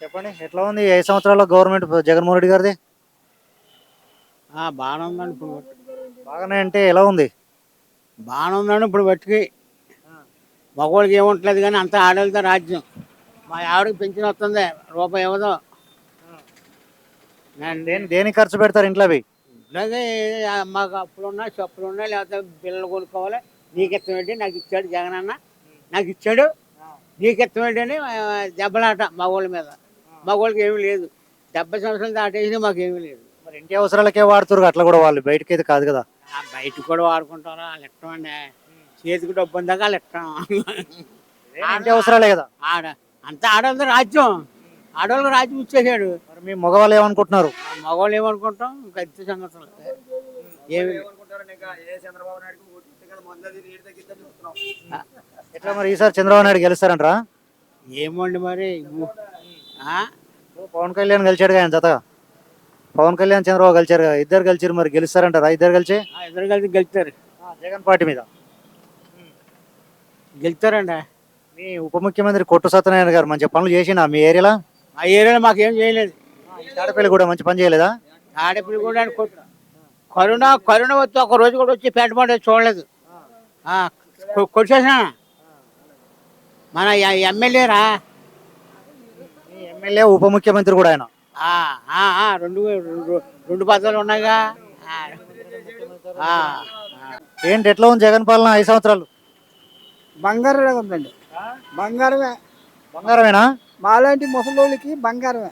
చెప్పండి ఎట్లా ఉంది? ఈ ఐదు సంవత్సరాల గవర్నమెంట్ జగన్మోహన్ రెడ్డి గారిది? బాగానే ఉందండి ఇప్పుడు బాగానే అంటే ఎలా ఉంది? బాగానే ఉందండి ఇప్పుడు బట్టికి. మగవాళ్ళకి ఏముంటలేదు కానీ అంతా ఆడవాళ్ళతో రాజ్యం. మా ఆవిడకి పెన్షన్ వస్తుంది రూపాయి ఇవ్వదు. నేను దేని దేనికి ఖర్చు పెడతారు ఇంట్లో అవి? ఇట్లాగే మాకు అప్పులు ఉన్నాయి చెప్పులు ఉన్నాయి లేకపోతే పిల్లలు కొనుక్కోవాలి. నీకు ఇష్టమేంటి నాకు ఇచ్చాడు జగన్ అన్న నాకు ఇచ్చాడు. నీకు ఇష్టమేంటి అని ఆ, దెబ్బలాట మగవాళ్ళ మీద. మగవాళ్ళకి ఏమీ లేదు. డెబ్బై సంవత్సరాలు దాటేసి మాకు ఏమీ లేదు. మరి ఇంటి అవసరాలకే వాడుతారు అట్లా కూడా వాళ్ళు బయటకి అయితే కాదు కదా. ఆ, బయట కూడా వాడుకుంటారు? వాళ్ళు ఇష్టం అండి? చేతికి డబ్బు ఉందాక వాళ్ళు ఇష్టం ఇంటి అవసరాలే కదా. ఆడ అంతా ఆడవాళ్ళ రాజ్యం. ఆడవాళ్ళకి రాజ్యం ఇచ్చేసాడు మరి మీ మగవాళ్ళు ఏమనుకుంటున్నారు? మగవాళ్ళు ఏమనుకుంటాం? ఇంకా ఇచ్చే సంగతులు ఏమి ఎట్లా మరి ఈసారి చంద్రబాబు నాయుడు గెలుస్తారంటారా? ఏమోండి మరి. ఆ? పవన్ కళ్యాణ్ గెలిచాడు ఆయన జతగా పవన్ కళ్యాణ్ చంద్రబాబు గెలిచారు కదా. ఇద్దరు గెలిచారు మరి గెలుస్తారంటారా? ఇద్దరు ఆ, ఇద్దరు కలిసి గెలుస్తారు. జగన్ పార్టీ మీద. గెలుస్తారండి మీ ఉప ముఖ్యమంత్రి కొట్టు సత్యనారాయణ గారు మంచి పనులు చేసినా మీ ఏరియాలో? ఆ ఏరియాలో మాకేం చేయలేదు. తాడపల్లి కూడా మంచి పని చేయలేదా? ఆడపిల్లి కూడా కొట్టు. కరోనా కరోనా వచ్చి ఒక రోజు కూడా వచ్చి పెట్టబడి చూడలేదు. ఆ, కొ- కొట్టేసినా. మన ఎమ్మెల్యేరా? ఎమ్మెల్యే ఉప ముఖ్యమంత్రి కూడా ఆయన. ఆ, ఆ, ఆ, రెండు రెండు- రెండు పదాలు ఉన్నాయిగా. ఆ, ఆ, ఆ. ఏంటి ఎట్లా ఉంది జగన్ పాలన ఐదు సంవత్సరాలు? బంగారమే ఉందండి. బంగారమే. బంగారమేనా? మాలాంటి ముసలోళ్ళకి బంగారమే.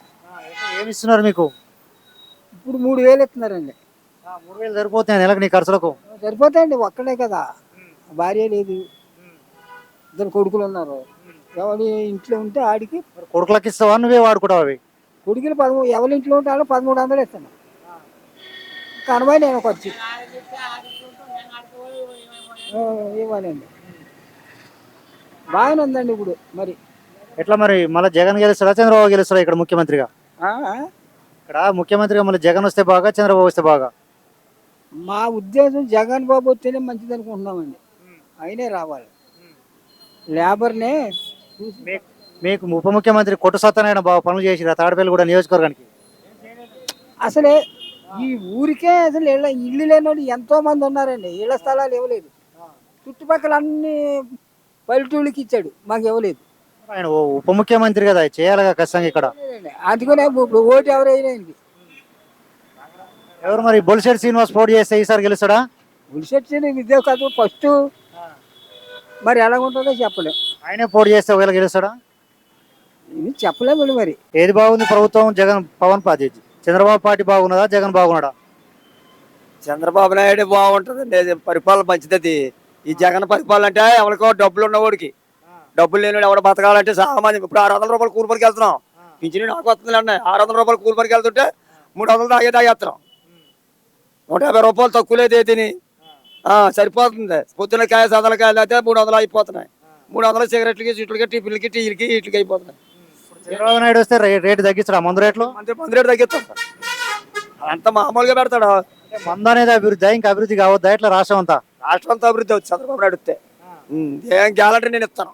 ఏమి ఇస్తున్నారు మీకు? ఇప్పుడు మూడు వేలు ఇస్తున్నారండి. మూడు వేలు సరిపోతున్నాయి నెలకు నీ ఖర్చులకు. సరిపోతాయండి ఒక్కడే కదా. భార్య లేదు. ఇద్దరు కొడుకులు ఉన్నారు. ఎవరి ఇంట్లో ఉంటే ఆడికి మరి కొడుకులకి ఇస్తావా? నువ్వే వాడుకుంటావు అవి? కొడుకులు పదమూడు ఎవరి ఇంట్లో ఉంటే వాళ్ళు పదమూడు వందలు ఇస్తాను. కనబాయి నేను ఖర్చు ఆ, ఇవ్వాలండి బాగానే ఉందండి ఇప్పుడు మరి. ఎట్లా మరి? మళ్ళీ జగన్ గెలుస్తాడా చంద్రబాబు గెలుస్తాడా ఇక్కడ ముఖ్యమంత్రిగా? ఆ, ఇక్కడ ముఖ్యమంత్రిగా మళ్ళీ జగన్ వస్తే బాగా చంద్రబాబు వస్తే బాగా? మా ఉద్దేశం జగన్ బాబు వస్తేనే మంచిది అనుకుంటున్నామండి. ఆయనే రావాలి. లేబర్నే మీకు ఉప ముఖ్యమంత్రి కొట్టు సత్యనారాయణ బాగా పనులు చేసి తాడపల్లి కూడా నియోజకవర్గానికి. అసలే ఈ ఊరికే అసలు ఇళ్ళ ఇల్లు లేని వాళ్ళు ఎంతో మంది ఉన్నారండి. ఇళ్ళ స్థలాలు ఇవ్వలేదు. చుట్టుపక్కల అన్ని పల్లెటూళ్ళకి ఇచ్చాడు. మాకు ఇవ్వలేదు. ఆయన ఓ ఉప ముఖ్యమంత్రి కదా చేయాలిగా ఖచ్చితంగా ఇక్కడ. అందుకనే ఇప్పుడు ఓటు ఎవరైనా ఎవరు మరి? బొలిశెట్టి శ్రీనివాస్ పోటీ చేస్తే ఈసారి గెలుస్తాడా? ఉలిసెట్టిన విద్య కాదు. ఫస్ట్ మరి ఎలా ఉంటుందో చెప్పలేం. ఆయనే పోటీ చేస్తే ఒకవేళ గెలుస్తాడా? ఇది చెప్పలేము మరి. ఏది బాగుంది ప్రభుత్వం? జగన్ పవన్ పార్టీ. చంద్రబాబు పార్టీ బాగున్నదా? జగన్ బాగున్నాడా? చంద్రబాబు నాయుడు బాగుంటుందండి. అది పరిపాలన మంచిది ఈ జగన్ పరిపాలన అంటే ఎవరికో డబ్బులు ఉన్నవాడికి. డబ్బులు లేనివాడు ఎవడ బతకాలంటే మంది ఇప్పుడు ఆరు వందల రూపాయలు కూలి పనికి వెళ్తున్నాం. పింఛను నాకు వస్తుంది అండి ఆరు వందల రూపాయలు కూలి పనికి వెళ్తుంటే మూడు వందలు తాగే తాగేస్తున్నాం. నూట యాభై రూపాయలు తక్కువ లేదు తిని సరిపోతుంది. పొద్దున్న కాయ సదల కాయలు అయితే మూడు వందలు అయిపోతున్నాయి. మూడు వందల సిగరెట్లకి చుట్లకి టిఫిన్లకి టీలకి వీటికి అయిపోతున్నాయి. చంద్రబాబు నాయుడు వస్తే రేటు తగ్గిస్తాడా? మందు రేట్లు? మంది మంది రేటు తగ్గిస్తాం. అంత మామూలుగా పెడతాడు. మందు అనేది అభివృద్ధి ఇంకా అభివృద్ధి కావద్దా ఇట్లా రాష్ట్రం అంతా? రాష్ట్రం అంతా అభివృద్ధి అవుతుంది చంద్రబాబు నాయుడు వస్తే. ఏం గ్యాలంటీ నేను ఇస్తాను.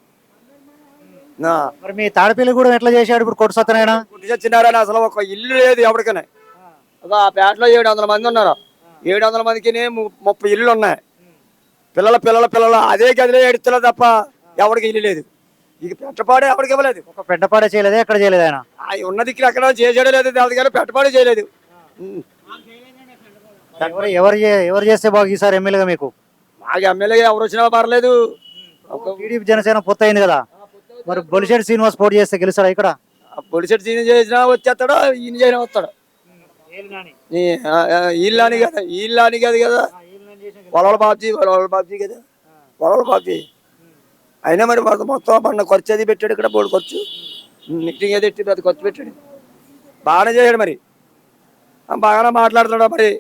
మరి మీ తాడపల్లి కూడా ఎట్లా చేశాడు ఇప్పుడు కొట్టు సత్యనారాయణ? గుడ్డి చచ్చినారని అసలు ఒక ఇల్లు లేదు ఎవరికనే. ఆ. పేటలో ఏడు వందల మంది ఉన్నారు. ఏడు వందల మందికి ముప్పై ఇల్లు ఉన్నాయి పిల్లల పిల్లల పిల్లల అదే గదిలో ఏడుస్తున్నారు తప్ప ఎవరికి ఇల్లు లేదు. ఇక పెట్టపాడే ఎవరికి ఇవ్వలేదు. ఒక పెద్దపాడే చేయలేదే? ఎక్కడ చేయలేదు ఆయన? ఆ ఉన్న దిక్కులు ఎక్కడ చేసాడో లేదు కానీ పెట్టపాడే చేయలేదు. ఎవరు ఎవరు ఎవరు చేస్తే బాగా ఈసారి ఎమ్మెల్యేగా మీకు? మాకు ఎమ్మెల్యే ఎవరు వచ్చినా పర్లేదు. ఒక టీడీపీ జనసేన పొత్తు అయింది కదా. మరి బొలిశెట్టి శ్రీనివాస్ పోటీ చేస్తే గెలుస్తాడా ఇక్కడ? పొడిసెట్ సీన్ చేసినా వచ్చేస్తాడు ఈయన చేసినా వస్తాడు. ఈ, కదా వీళ్ళు అని కాదు. కదా. వలవల బాబ్జీ వలవల బాబ్జీ కదా. వలవల బాబ్జీ. అయినా మరి మొత్తం మొత్తం మన ఖర్చు అది పెట్టాడు ఇక్కడ బోర్డు ఖర్చు. మీటింగ్ అది ఎట్టి పెద్ద ఖర్చు పెట్టాడు. బాగానే చేశాడు మరి. బాగానే మాట్లాడుతున్నాడు మరి.